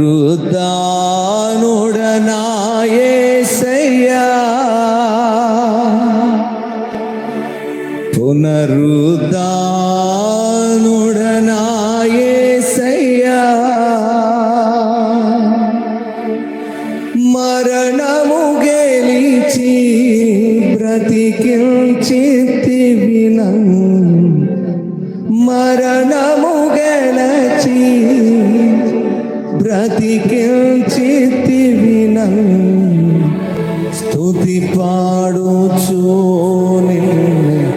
వృద్ధానుడనాయసయ్యా. పునరుద్ధానుడనాయసయ్యా. మరణము గెలిచి బ్రతికించితివి నన్ను. మరణము గెలచి బ్రతికించితివి నన్ను. స్థుతి పాడుచు నిన్ను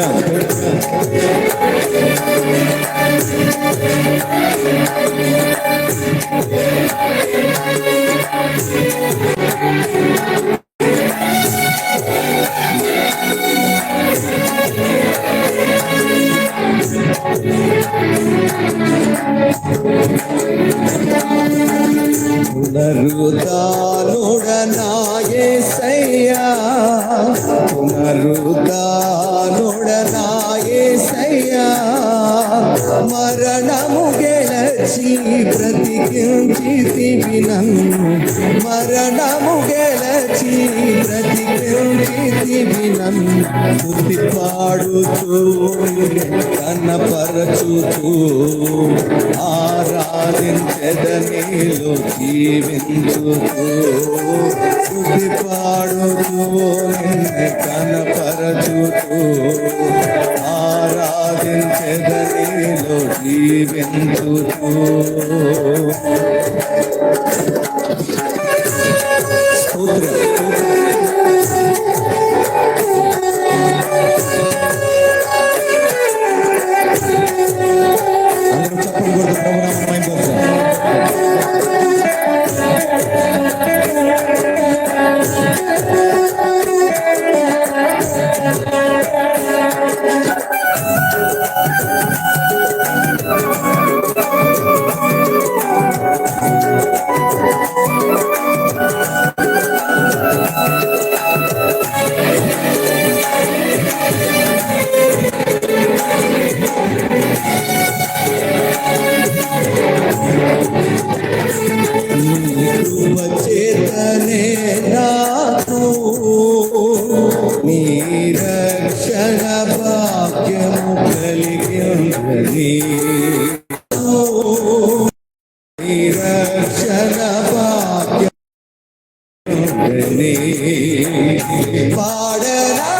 స్తోత్రం బ్రతికించితివి నన్ను మరణము గెలచి బ్రతికించితివి నన్ను బుద్ధి పాడుతూ కన్నపరచుతూ ఆ ఆరాధించదనిలో జీవించుతూ స్తుతి పాడుతూ నిన్ను కనపరచుతూ. ఆరాధించదనిలో జీవించుతూ స్తోత్రం. ഭാഗ്യം പാടരാ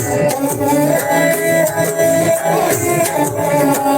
Thank ఎన్నడో